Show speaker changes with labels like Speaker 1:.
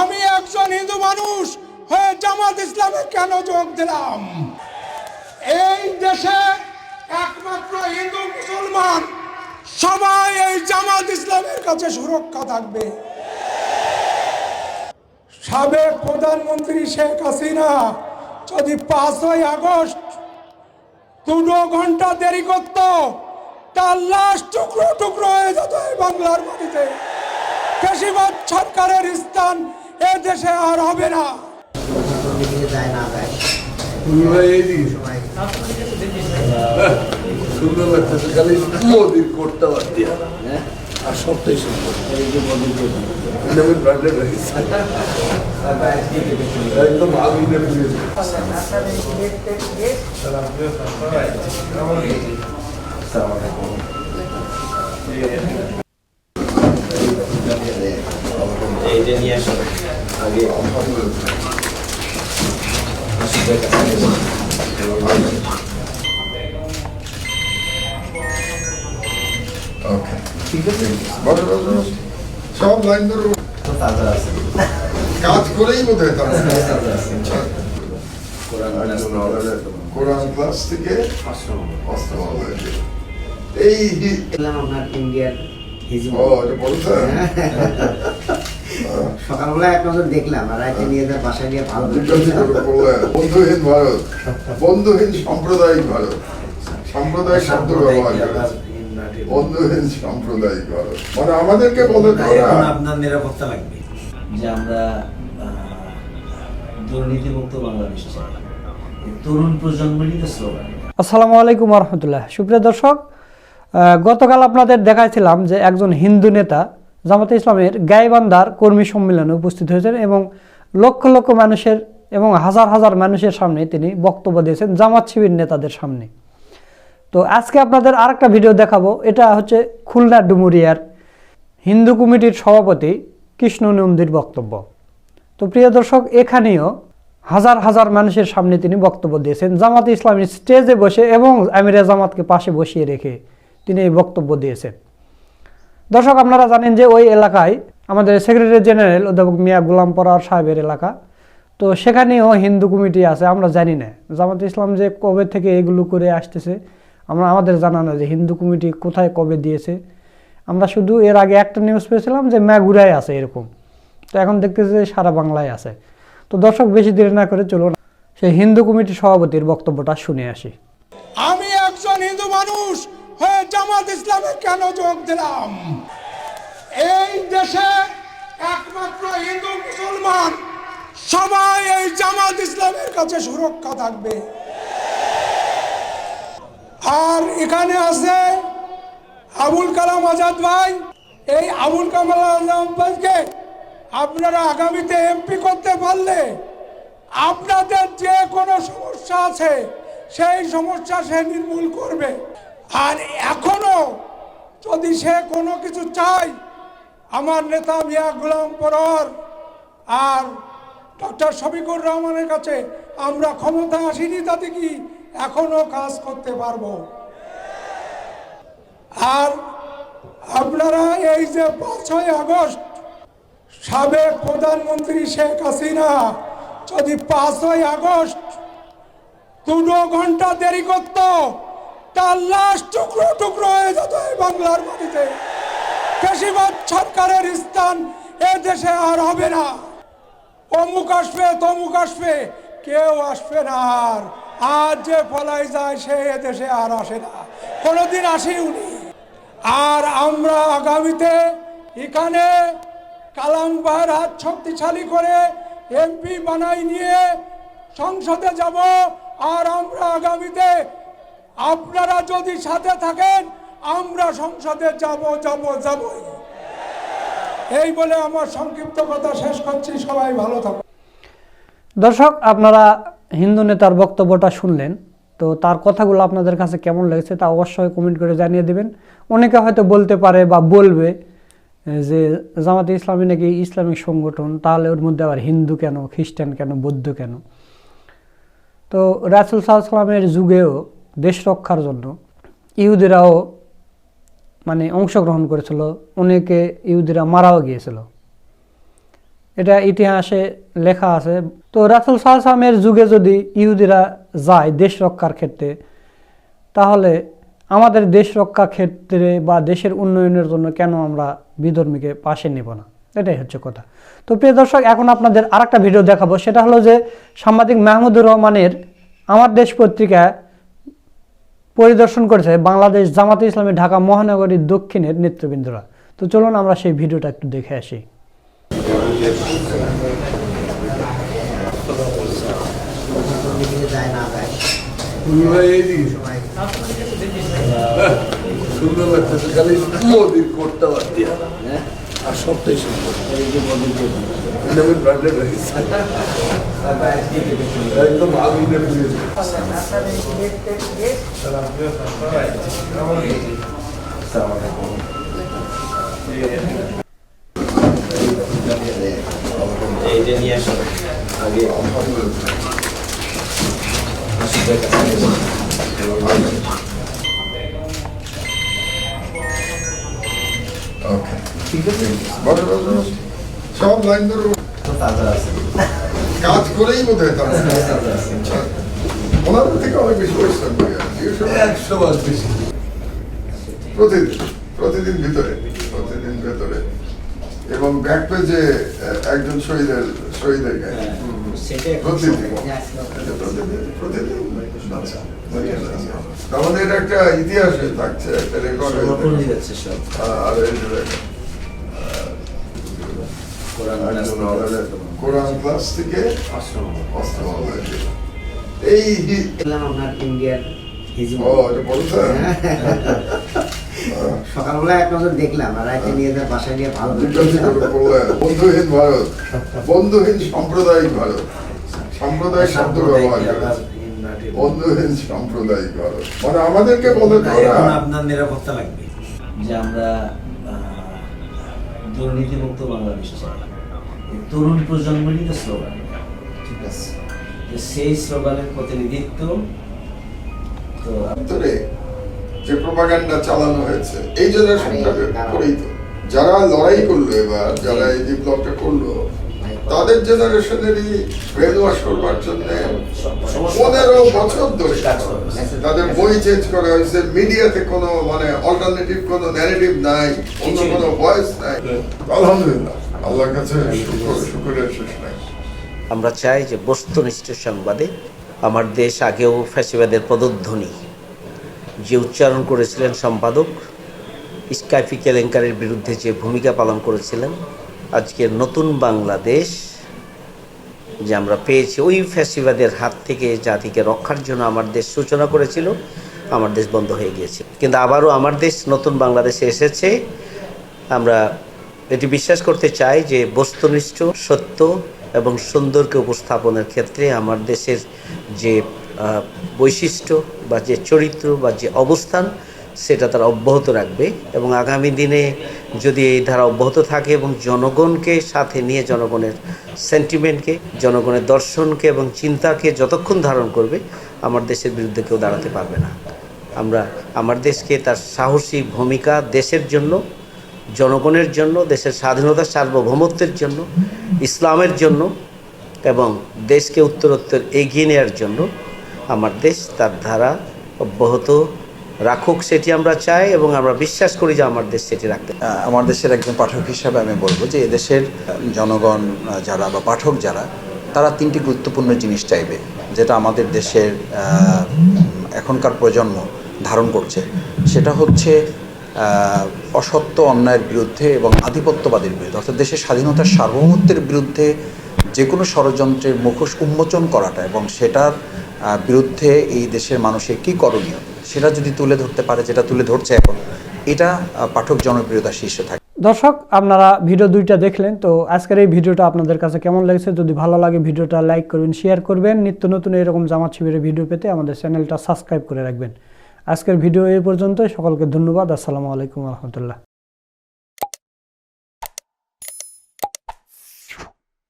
Speaker 1: আমি একজন হিন্দু মানুষ হয়ে জামাত ইসলামে কেন যোগ দিলাম? এই দেশে একমাত্র হিন্দু মুসলমান সবাই এই জামাত ইসলামের কাছে সুরক্ষা থাকবে। সাবেক প্রধানমন্ত্রী শেখ হাসিনা যদি পাঁচই আগস্ট দুটো ঘণ্টা দেরি করত, তার লাশ টুকরো টুকরো হয়ে যেত বাংলার মাটিতে। বেশিরভাগ সরকারের স্থান এ দেশে আর হবে না।
Speaker 2: সুন্দর লাগতেছে খালি মোদির কোটটা বাদ আর সবটাই সুন্দর একদম আগুনে পুড়ে
Speaker 3: এই যে নিয়ে আসো। আগে
Speaker 2: ওকে ঠিক আছে বড় বড় বড়। সব লাইন ধরে
Speaker 3: তো তাজা আছে
Speaker 2: কাজ করেই বোধ হয় তারা
Speaker 3: তাজা আছে কোরআন
Speaker 2: কোরআন ক্লাস থেকে
Speaker 3: আশ্রম
Speaker 2: অস্ত্র এই
Speaker 3: দেখলাম আপনার ইন্ডিয়ার হিজবুত
Speaker 2: ও এটা বলছে
Speaker 3: সকালবেলা এক নজর দেখলাম আর রাইতে নিয়ে তার বাসায় নিয়ে ভালো
Speaker 2: বন্ধুহীন ভারত বন্ধুহীন সাম্প্রদায়িক ভারত সাম্প্রদায়িক শব্দ ব্যবহার বন্ধুহীন সাম্প্রদায়িক ভারত মানে আমাদেরকে বলে
Speaker 4: আপনার নিরাপত্তা লাগবে যে আমরা দুর্নীতিমুক্ত বাংলাদেশ চাই। তরুণ প্রজন্মেরই তো স্লোগান
Speaker 5: আসসালামু আলাইকুম রহমতুল্লাহ। সুপ্রিয় দর্শক আহ, গতকাল আপনাদের দেখাইছিলাম যে একজন হিন্দু নেতা জামাতে ইসলামের গাইবান্ধার কর্মী সম্মেলনে উপস্থিত হয়েছেন এবং লক্ষ লক্ষ মানুষের এবং হাজার হাজার মানুষের সামনে তিনি বক্তব্য দিয়েছেন জামাত শিবির নেতাদের সামনে। তো আজকে আপনাদের আরেকটা ভিডিও দেখাবো। এটা হচ্ছে খুলনা ডুমুরিয়ার হিন্দু কমিটির সভাপতি কৃষ্ণ নন্দীর বক্তব্য। তো প্রিয় দর্শক, এখানেও হাজার হাজার মানুষের সামনে তিনি বক্তব্য দিয়েছেন। জামাত ইসলামী স্টেজে বসে এবং আমিরা জামাতকে পাশে বসিয়ে রেখে তিনি এই বক্তব্য দিয়েছেন। দর্শক, আপনারা জানেন যে ওই এলাকায় আমাদের সেক্রেটারি জেনারেল অধ্যাপক মিয়া গুলাম পরার সাহেবের এলাকা। তো সেখানেও হিন্দু কমিটি আছে, আমরা জানি না। জামাত ইসলাম যে কবে থেকে এগুলো করে আসতেছে, আমরা, আমাদের জানা না যে হিন্দু কমিটি কোথায় কবে দিয়েছে। আমরা শুধু এর আগে একটা নিউজ পেয়েছিলাম যে ম্যাগুড়ায় আছে এরকম। তো এখন দেখতেছি সারা বাংলায় আছে। তো দর্শক, বেশি দেরি না করে চলুন, সেই হিন্দু কমিটির সভাপতির বক্তব্যটা শুনে আসি।
Speaker 1: জামাত ইসলামে কেন যোগ দিলাম? এই দেশে একমাত্র হিন্দু মুসলমান সবাই এই জামাত ইসলামের কাছে সুরক্ষা থাকবে। আর এখানে আছে আবুল কালাম আজাদ ভাই। এই আবুল কালাম ভাইকে আপনারা আগামীতে এমপি করতে পারলে আপনাদের যে কোনো সমস্যা আছে, সেই সমস্যা সে নির্মূল করবে। আর এখনও যদি সে কোনো কিছু চায়, আমার নেতা মিয়া গুলাম পরর আর ডক্টর শফিকুর রহমানের কাছে আমরা ক্ষমতা আসিনি, তাতে কি এখনও কাজ করতে পারব? আর আপনারা এই যে পাঁচই আগস্ট, সাবেক প্রধানমন্ত্রী শেখ হাসিনা যদি পাঁচই আগস্ট দুটো ঘণ্টা দেরি করত তার লাশ টুকরো টুকরো হয়ে যেত এই বাংলার মাটিতে। বেশিরভাগ সরকারের স্থান এ দেশে আর হবে না। অমুক আসবে, তমুক আসবে, কেউ আসবে না আর। আর যে পলাই যায়, সে দেশে আর আসে না। কোনোদিন আসি উনি আর আমরা আগামীতে এখানে কালাম হাত শক্তিশালী করে এমপি বানাই নিয়ে সংসদে যাব। আর আমরা আগামীতে আপনারা যদি সাথে থাকেন, আমরা সংসদে যাব যাব যাবই এই বলে আমার সংক্ষিপ্ত কথা শেষ করছি। সবাই ভালো থাকুন।
Speaker 5: দর্শক, আপনারা হিন্দু নেতার বক্তব্যটা শুনলেন। তো তার কথাগুলো আপনাদের কাছে কেমন লেগেছে তা অবশ্যই কমেন্ট করে জানিয়ে দেবেন। অনেকে হয়তো বলতে পারে বা বলবে যে জামাতে ইসলামী নাকি ইসলামিক সংগঠন, তাহলে ওর মধ্যে আবার হিন্দু কেন, খ্রিস্টান কেন, বৌদ্ধ কেন? তো রাসুল সাল্লামের যুগেও দেশ রক্ষার জন্য ইহুদিরাও মানে অংশগ্রহণ করেছিল, অনেকে ইহুদিরা মারাও গিয়েছিল। এটা ইতিহাসে লেখা আছে। তো রাসুল সাল্লামের যুগে যদি ইহুদিরা যায় দেশ রক্ষার ক্ষেত্রে, তাহলে আমাদের দেশ রক্ষা ক্ষেত্রে বা দেশের উন্নয়নের জন্য কেন আমরা বিধর্মীকে পাশে নেব না? এটাই হচ্ছে কথা। তো প্রিয় দর্শক, এখন আপনাদের আরেকটা ভিডিও দেখাবো। সেটা হলো যে সাংবাদিক মাহমুদুর রহমানের আমার দেশ পত্রিকা পরিদর্শন করেছে বাংলাদেশ জামাতে ইসলামী ঢাকা মহানগরীর দক্ষিণের নেতৃবৃন্দরা। তো চলুন আমরা সেই ভিডিওটা একটু দেখে আসি।
Speaker 6: সুন্দর লাগতেছে, খালি মোদির বাদ দিয়া। আর সবটাই রাখিস একদম আগুনে পুড়িয়ে
Speaker 4: এইটা নিয়ে আসো। আগে।
Speaker 2: বলো, বলো, বলো। সব লাইন ধরে কাজ করেই বোধ হয় তারা থেকে অনেক বেশি পরিশ্রম
Speaker 6: একশো বার বেশি
Speaker 2: প্রতিদিন প্রতিদিন ভিতরে প্রতিদিন ভেতরে এবং ব্যাক পেজে একজন শহীদের শহীদের গায়ে আচ্ছা মানে এটা একটা ইতিহাস হয়ে থাকছে একটা রেকর্ড
Speaker 4: হয়ে
Speaker 2: আর
Speaker 4: কোরআন ক্লাস
Speaker 2: থেকে। এই
Speaker 3: আপনার সকালবেলা এক নজর দেখলাম আর নিয়ে তার বাসায় ভালো
Speaker 2: বন্ধুহীন ভারত বন্ধুহীন সাম্প্রদায়িক ভারত সাম্প্রদায়িক শব্দ ব্যবহার বন্ধুহীন সাম্প্রদায়িক ভারত। মানে আমাদেরকে বলে
Speaker 4: আপনার নিরাপত্তা লাগবে। যে আমরা দুর্নীতিমুক্ত বাংলাদেশ চাই তরুণ প্রজন্মেরই তো স্লোগান ঠিক আছে? যে সেই স্লোগানের প্রতিনিধিত্ব তো
Speaker 2: ভিতরে যে প্রপাগান্ডা চালানো হয়েছে এই করেই তো। যারা লড়াই করল এবার যারা এই বিপ্লবটা করল তাদের জেনারেশনেরই ব্রেন ওয়াশ করবার জন্য পনেরো বছর ধরে তাদের বই চেঞ্জ করা হয়েছে। মিডিয়াতে কোনো মানে অল্টারনেটিভ কোনো ন্যারেটিভ নাই অন্য কোনো ভয়েস নাই। আলহামদুলিল্লাহ। আল্লাহর কাছে শুকর শুকরের শেষ নাই।
Speaker 7: আমরা চাই যে বস্তুনিষ্ঠ সংবাদে আমার দেশ আগেও ফ্যাসিবাদের পদধ্বনি। যে উচ্চারণ করেছিলেন সম্পাদক স্কাইফি কেলেঙ্কারের বিরুদ্ধে যে ভূমিকা পালন করেছিলেন আজকের নতুন বাংলাদেশ যে আমরা পেয়েছি, ওই ফ্যাসিবাদের হাত থেকে জাতিকে রক্ষার জন্য আমার দেশ সূচনা করেছিল, আমার দেশ বন্ধ হয়ে গিয়েছে কিন্তু আবারও আমার দেশ নতুন বাংলাদেশে এসেছে। আমরা এটি বিশ্বাস করতে চাই যে বস্তুনিষ্ঠ, সত্য এবং সুন্দরকে উপস্থাপনের ক্ষেত্রে আমার দেশের যে বৈশিষ্ট্য বা যে চরিত্র বা যে অবস্থান সেটা তারা অব্যাহত রাখবে এবং আগামী দিনে যদি এই ধারা অব্যাহত থাকে এবং জনগণকে সাথে নিয়ে জনগণের সেন্টিমেন্টকে জনগণের দর্শনকে এবং চিন্তাকে যতক্ষণ ধারণ করবে, আমার দেশের বিরুদ্ধে কেউ দাঁড়াতে পারবে না। আমরা, আমার দেশকে তার সাহসী ভূমিকা দেশের জন্য, জনগণের জন্য, দেশের স্বাধীনতা সার্বভৌমত্বের জন্য, ইসলামের জন্য এবং দেশকে উত্তরোত্তর এগিয়ে নেওয়ার জন্য, আমার দেশ তার ধারা অব্যাহত রাখুক সেটি আমরা চাই এবং আমরা বিশ্বাস করি যে আমার দেশ সেটি রাখতে
Speaker 8: আমার দেশের একজন পাঠক হিসাবে আমি বলব যে এদেশের জনগণ যারা বা পাঠক যারা, তারা তিনটি গুরুত্বপূর্ণ জিনিস চাইবে, যেটা আমাদের দেশের এখনকার প্রজন্ম ধারণ করছে। সেটা হচ্ছে অসত্য অন্যায়ের বিরুদ্ধে এবং আধিপত্যবাদের বিরুদ্ধে, অর্থাৎ দেশের স্বাধীনতার সার্বভৌমত্বের বিরুদ্ধে যে কোনো ষড়যন্ত্রের মুখোশ উন্মোচন করাটা এবং সেটার বিরুদ্ধে এই দেশের মানুষের কী করণীয় সেটা যদি তুলে ধরতে পারে, যেটা তুলে ধরছে এখন, এটা পাঠক জনপ্রিয়তার শীর্ষে থাকে।
Speaker 5: দর্শক, আপনারা ভিডিও দুইটা দেখলেন, তো আজকের এই ভিডিওটা আপনাদের কাছে কেমন লেগেছে? যদি ভালো লাগে ভিডিওটা, লাইক করবেন, শেয়ার করবেন। নিত্য নতুন এরকম জামাত শিবিরের ভিডিও পেতে আমাদের চ্যানেলটা সাবস্ক্রাইব করে রাখবেন। আজকের ভিডিও এই পর্যন্ত সকলকে ধন্যবাদ। আসসালামু আলাইকুম রহমতুল্লাহ।